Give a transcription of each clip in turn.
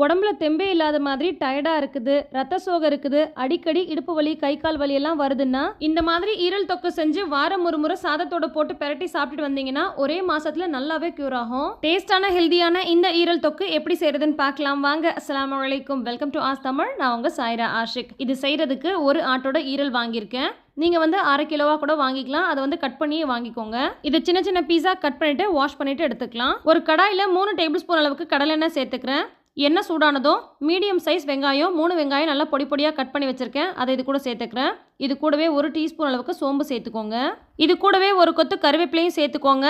உடம்புல தெம்பே இல்லாத மாதிரி டயர்டாக இருக்குது ரத்த சோகம் இருக்குது அடிக்கடி இடுப்பு வலி கை கால் வலி எல்லாம் வருதுன்னா இந்த மாதிரி ஈரல் தொக்கு செஞ்சு வாரம் ஒரு முறை சாதத்தோட போட்டு பெரட்டி சாப்பிட்டுட்டு வந்தீங்கன்னா ஒரே மாசத்துல நல்லாவே கியூர் ஆகும். டேஸ்டான ஹெல்தியான இந்த ஈரல் தொக்கு எப்படி செய்யறதுன்னு பார்க்கலாம். வாங்க அஸ்லாம் அலைக்கும். வெல்கம் டு ஆஸ் தமிழ் நான் உங்க சாய்ரா ஆஷிக். இது செய்யறதுக்கு ஒரு ஆட்டோட ஈரல் வாங்கியிருக்கேன். நீங்க வந்து அரை கிலோவா கூட வாங்கிக்கலாம். அதை வந்து கட் பண்ணியே வாங்கிக்கோங்க. இது சின்ன சின்ன பீஸா கட் பண்ணிட்டு வாஷ் பண்ணிட்டு எடுத்துக்கலாம். ஒரு கடாயில மூணு டேபிள் ஸ்பூன் அளவுக்கு கடலெண்ணெய் சேர்த்துக்கிறேன். எண்ணெய் சூடானதும் மீடியம் சைஸ் வெங்காயம் மூணு வெங்காயம் நல்லா பொடி பொடியாக கட் பண்ணி வச்சுருக்கேன். அதை இது கூட சேர்த்துக்கிறேன். இது கூடவே ஒரு டீஸ்பூன் அளவுக்கு சோம்பு சேர்த்துக்கோங்க. இது கூடவே ஒரு கொத்து கருவேப்பிலையும் சேர்த்துக்கோங்க.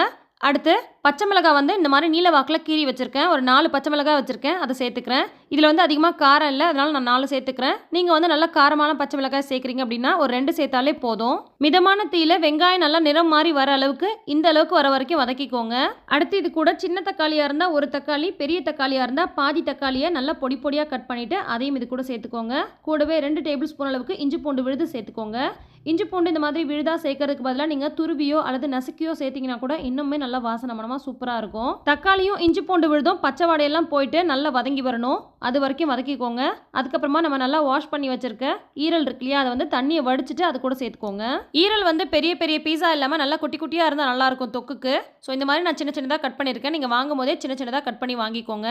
அடுத்து பச்சை மிளகாய் வந்து இந்த மாதிரி நீல வாக்கில் கீறி வச்சுருக்கேன். ஒரு நாலு பச்சை மிளகாய் வச்சுருக்கேன். அதை சேர்த்துக்கிறேன். இதில் வந்து அதிகமாக காரம் இல்லை அதனால் நான் நாலு சேர்த்துக்கிறேன். நீங்கள் வந்து நல்லா காரமான பச்சை மிளகாய் சேர்க்குறீங்க அப்படின்னா ஒரு ரெண்டு சேர்த்தாலே போதும். மிதமான தீயில வெங்காயம் நல்லா நிறம் மாறி வர அளவுக்கு இந்த அளவுக்கு வர வரைக்கும் வதக்கிக்கோங்க. அடுத்து இது கூட சின்ன தக்காளியாக இருந்தால் ஒரு தக்காளி பெரிய தக்காளியாக இருந்தால் பாதி தக்காளியை நல்லா பொடி பொடியாக கட் பண்ணிவிட்டு அதையும் இது கூட சேர்த்துக்கோங்க. கூடவே ரெண்டு டேபிள் ஸ்பூன் அளவுக்கு இஞ்சி பூண்டு விழுது சேர்த்துக்கோங்க. இஞ்சி பூண்டு இந்த மாதிரி விழுதா சேர்க்கறதுக்கு பதிலாக நீங்கள் துருவியோ அல்லது நசுக்கியோ சேர்த்தீங்கன்னா கூட இன்னுமே நல்லா வாசனை மனமாக சூப்பராக இருக்கும். தக்காளியும் இஞ்சி பூண்டு விழுதும் பச்சை வாடையெல்லாம் போயிட்டு நல்லா வதங்கி வரணும். அது வரைக்கும் வதக்கிக்கோங்க. அதுக்கப்புறமா நம்ம நல்லா வாஷ் பண்ணி வச்சிருக்க ஈரல் இருக்கு இல்லையா அதை வந்து தண்ணியை வடிச்சிட்டு அது கூட சேர்த்துக்கோங்க. ஈரல் வந்து பெரிய பெரிய பீஸா இல்லாமல் நல்லா குட்டி குட்டியாக இருந்தால் நல்லா இருக்கும் தொக்குக்கு. ஸோ இந்த மாதிரி நான் சின்ன சின்னதாக கட் பண்ணியிருக்கேன். நீங்கள் வாங்கும் போதே சின்ன சின்னதாக கட் பண்ணி வாங்கிக்கோங்க.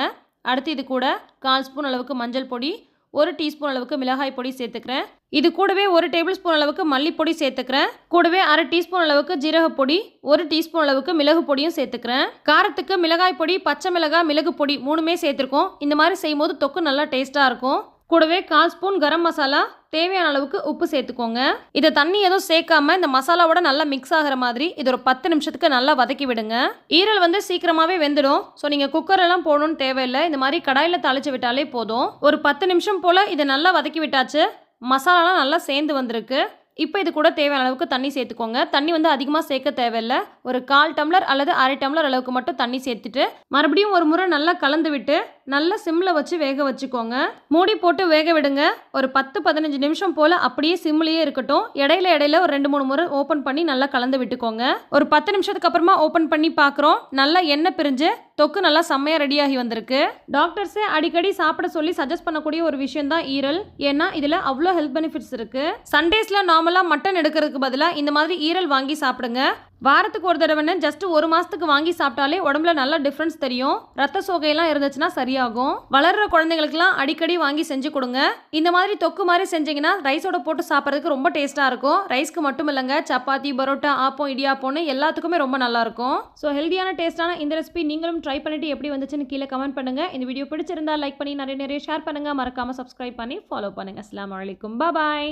அடுத்து இது கூட கால் ஸ்பூன் அளவுக்கு மஞ்சள் பொடி ஒரு டீஸ்பூன் அளவுக்கு மிளகாய் பொடி சேர்த்துக்கிறேன். இது கூடவே ஒரு டேபிள் ஸ்பூன் அளவுக்கு மல்லிப்பொடி சேர்த்துக்கிறேன். கூடவே அரை டீஸ்பூன் அளவுக்கு ஜீரக பொடி ஒரு டீஸ்பூன் அளவுக்கு மிளகு பொடியும் சேர்த்துக்கிறேன். காரத்துக்கு மிளகாய் பொடி பச்சை மிளகாய் மிளகு பொடி மூணுமே சேர்த்துருக்கோம். இந்த மாதிரி செய்யும்போது தொக்கு நல்லா டேஸ்ட்டாக இருக்கும். கூடவே கால் ஸ்பூன் கரம் மசாலா தேவையான அளவுக்கு உப்பு சேர்த்துக்கோங்க. இதை தண்ணி எதுவும் சேர்க்காம இந்த மசாலாவோட நல்லா மிக்ஸ் ஆகிற மாதிரி இது ஒரு பத்து நிமிஷத்துக்கு நல்லா வதக்கி விடுங்க. ஈரல் வந்து சீக்கிரமாவே வெந்துடும். ஸோ நீங்கள் குக்கரெல்லாம் போடணும்னு தேவையில்லை. இந்த மாதிரி கடாயில் தாளிச்சு விட்டாலே போதும். ஒரு பத்து நிமிஷம் போல் இதை நல்லா வதக்கி விட்டாச்சு. மசாலாலாம் நல்லா சேர்ந்து வந்திருக்கு. இப்போ இது கூட தேவையான அளவுக்கு தண்ணி சேர்த்துக்கோங்க. தண்ணி வந்து அதிகமாக சேர்க்க தேவையில்லை. ஒரு கால் டம்ளர் அல்லது அரை டம்ளர் அளவுக்கு மட்டும் தண்ணி சேர்த்துட்டு மறுபடியும் ஒரு முறை நல்லா கலந்து விட்டு நல்லா சிம்மில் வச்சு வேக வச்சுக்கோங்க. மூடி போட்டு வேக விடுங்க. ஒரு பத்து பதினஞ்சு நிமிஷம் போல் அப்படியே சிம்லேயே இருக்கட்டும். இடையில இடையில ஒரு ரெண்டு மூணு முறை ஓப்பன் பண்ணி நல்லா கலந்து விட்டுக்கோங்க. ஒரு பத்து நிமிஷத்துக்கு அப்புறமா ஓப்பன் பண்ணி பார்க்குறோம். நல்லா எண்ணெய் பிரிஞ்சு தொக்கு நல்லா செம்மையாக ரெடியாகி வந்திருக்கு. டாக்டர்ஸே அடிக்கடி சாப்பிட சொல்லி சஜஸ்ட் பண்ணக்கூடிய ஒரு விஷயம் தான் ஈரல். ஏன்னா இதில் அவ்வளோ ஹெல்த் பெனிஃபிட்ஸ் இருக்குது சண்டேஸில் நார்மலாக மட்டன் எடுக்கிறதுக்கு பதிலாக இந்த மாதிரி ஈரல் வாங்கி சாப்பிடுங்க. வாரத்துக்கு ஒரு தடவைன்னு ஜஸ்ட் ஒரு மாதத்துக்கு வாங்கி சாப்பிட்டாலே உடம்புல நல்ல டிஃப்ரென்ஸ் தெரியும். ரத்த சோகையெல்லாம் இருந்துச்சுன்னா சரியாகும். வளர்கிற குழந்தைங்களுக்குலாம் அடிக்கடி வாங்கி செஞ்சு கொடுங்க. இந்த மாதிரி தொக்கு மாதிரி செஞ்சீங்கன்னா ரைஸோட போட்டு சாப்பிட்றதுக்கு ரொம்ப டேஸ்ட்டாக இருக்கும். ரைஸ்க்கு மட்டும் இல்லைங்க சப்பாத்தி பரோட்டா ஆப்பம் இடியாப்பம்னு எல்லாத்துக்குமே ரொம்ப நல்லா இருக்கும். ஸோ ஹெல்தியான டேஸ்ட்டான இந்த ரெசிபி நீங்களும் ட்ரை பண்ணிட்டு எப்படி வந்துச்சுன்னு கீழே கமெண்ட் பண்ணுங்க. இந்த வீடியோ பிடிச்சிருந்தா லைக் பண்ணி நிறைய நிறைய ஷேர் பண்ணுங்க. மறக்காம சப்ஸ்கிரைப் பண்ணி ஃபாலோ பண்ணுங்க. அஸ்லாம் வலைக்கும் பாய்